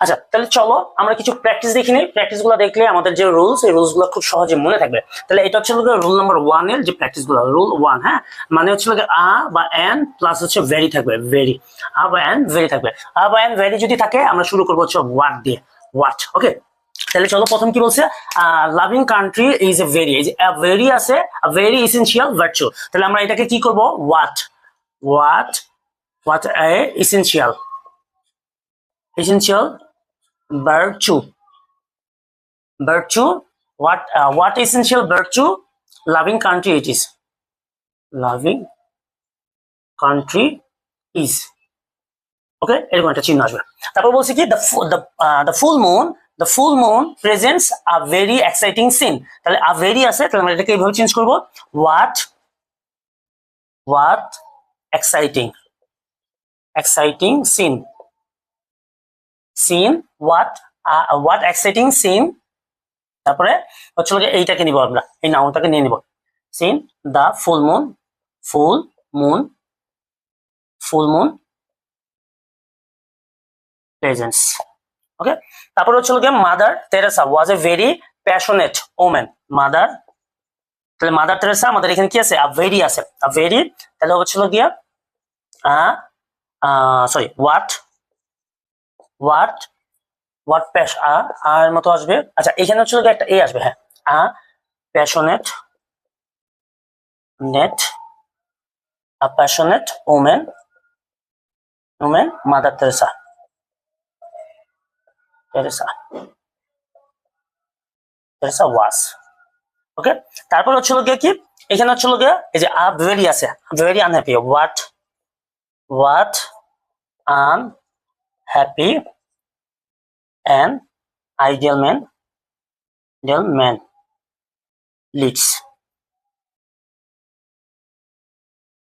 আচ্ছা তাহলে চলো আমরা কিছু প্র্যাকটিস দেখি প্র্যাকটিসগুলো দেখলে আমাদের যে রুলস এই রুলসগুলো খুব সহজে মনে থাকবে। তাহলে এটা হচ্ছে রুল নাম্বার ওয়ানের যে প্র্যাকটিসগুলো রুল ওয়ান হ্যাঁ? মানে হচ্ছে আ বা এন প্লাস হচ্ছে ভেরি থাকবে ভেরি আ বা এন ভেরি থাকবে। আ বা এন ভেরি যদি থাকে, আমরা শুরু করব হচ্ছে ওয়াট দিয়ে। ওয়াট ওকে তাহলে চলো প্রথম কি বলছে? Loving country is a very very আছে ভেরি ইসেনশিয়াল ভার্চু তাহলে আমরা এটাকে কি করব? What what what a essential essential virtue. Virtue what uh, what essential virtue? Loving country it is. Loving country is. Okay এরকম একটা চিহ্ন আসবে। তারপর বলছি কি the full moon the full moon presents a very exciting scene তাহলে a very আছে তাহলে আমরা এটাকে এইভাবে চেঞ্জ করব। What what exciting exciting scene scene what what exciting scene তারপরে হচ্ছে এইটাকে নিব আমরা, এই নাউনটাকে নিয়ে নিব। Scene the full moon full moon full moon presents okay তারপরে হচ্ছে লোকে mother Teresa was a very passionate women mother তাহলে মাদার তেরেসা আমাদের এখানে কি আছে? আ ভেরি আছে। আ ভেরি তাহলে হচ্ছিল গিয়া sorry what what what Pash আর মতো আসবে। আচ্ছা এখানে হচ্ছে একটা এ আসবে হ্যাঁ। A passionate net a passionate woman woman Mother Teresa Teresa Teresa was okay তারপর হচ্ছিল গিয়ে কি? এখানে হচ্ছিল গিয়ে এই যে আ ভেরি আছে। Very unhappy what what un ideal man ideal man leads.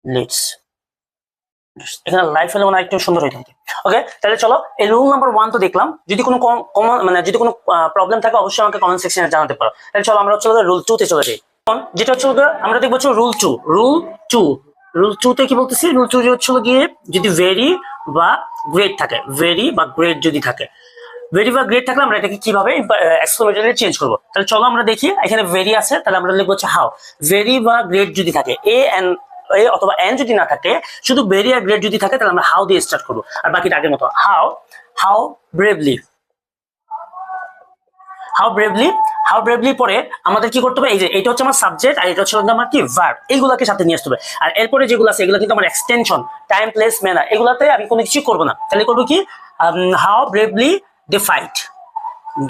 Leads. এখানে লাইফ হলে মনে একটু সুন্দর হয়ে থাকে। ওকে তাহলে চলো, এই রুল নাম্বার ওয়ান তো দেখলাম। যদি কোনো কমন মানে যদি কোনো প্রবলেম থাকে, অবশ্যই আমাকে কমেন্ট সেকশনে জানাতে পারো। তাহলে চলো, আমরা হচ্ছে রুল টু তে চলে যাই। যেটা হচ্ছে আমরা দেখব rule two rule two rule two তে কি বলতেছি? রুল টু হচ্ছে গিয়ে যদি ভেরি বা গ্রেড থাকে ভেরি বা গ্রেড যদি থাকে। ভেরি বা গ্রেড থাকলে আমরা এটাকে কীভাবে এক্সক্লোমেটারে চেঞ্জ করব? তাহলে চলো আমরা দেখি, এখানে ভেরি আছে, তাহলে আমরা লিখব হচ্ছে হাউ ভেরি বা গ্রেড যদি থাকে এ এন এ অথবা এন যদি না থাকে, শুধু ভেরি আর গ্রেড যদি থাকে, তাহলে আমরা হাউ দিয়ে স্টার্ট করব। আর বাকিটা আগের মতো how how bravely how bravely how bravely পরে আমাদের কি করতে হবে? এই যে এটা হচ্ছে আমার সাবজেক্ট আর এটা হচ্ছে আমার কি ভার্ব এইগুলোকে সাথে নিয়ে আসতে হবে। আর এরপরে যেগুলো আছে, এগুলো কিন্তু আমার এক্সটেনশন টাইম প্লেস ম্যানার এগুলাতে আমি কোনো কিছু করব না। তাহলে করব কি? How bravely they fight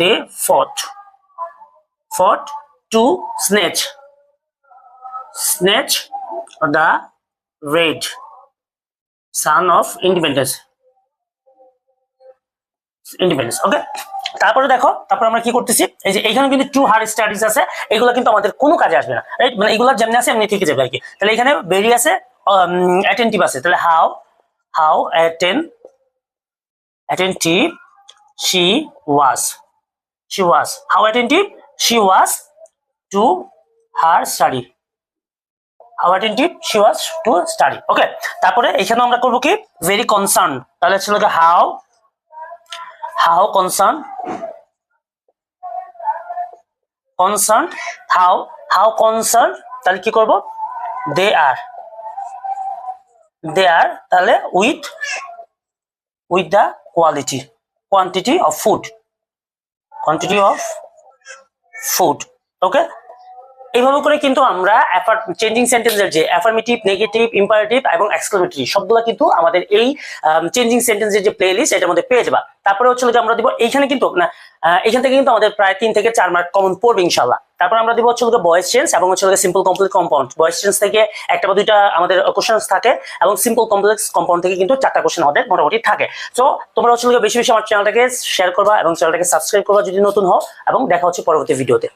they fought fought to snatch snatch the red sun of independence independence okay তারপরে দেখো, তারপর আমরা কি করতেছি? এই যে এখানে কিন্তু টু হার স্টাডিজ আছে, এগুলো কিন্তু আমাদের কোনো কাজে আসবে না। রাইট মানে এগুলো যেমনি আছে, এমনি থেকে যাবে আর কি। তাহলে এখানে বেরি আছে অ্যাটেন্টিভ আছে। তাহলে how how atten attentive she was she was how attentive she was to her study how attentive she was to study okay তারপরে এখানে আমরা করব কি? ভেরি কনসার্ন তাহলে ছিল how how concerned concerned how how concerned তাহলে কি করব দে are দে are তাহলে with with the quality quantity of food quantity of food okay এইভাবে করে কিন্তু আমরা চেঞ্জিং সেন্টেন্সের যে অ্যাফার্মেটিভ নেগেটিভ ইম্পারেটিভ এবং এক্সক্লেমেটরি সবগুলো কিন্তু আমাদের এই চেঞ্জিং সেন্টেন্সের যে প্লে লিস্ট এটার মধ্যে পেয়ে যাবা। তারপরে হচ্ছে যে আমরা দিব এইখানে কিন্তু না এখান থেকে কিন্তু আমাদের প্রায় তিন থেকে চার মার্ক কমন পড়বে ইনশাল্লাহ তারপর আমরা দিব হচ্ছে বয়েস চেঞ্জ এবং হচ্ছে simple complete compound voice change থেকে একটা বা দুইটা আমাদের কোশ্চেন থাকে এবং সিম্পল কমপ্লেক্স কম্পাউন্ড থেকে কিন্তু চারটা কোশ্চেন আমাদের মোটামুটি থাকে। তো তোমরা হচ্ছে বেশি বেশি আমার চ্যানেলটাকে শেয়ার করবা এবং চ্যানেলটাকে সাবস্ক্রাইব করবা যদি নতুন হও এবং দেখা হচ্ছে পরবর্তী ভিডিওতে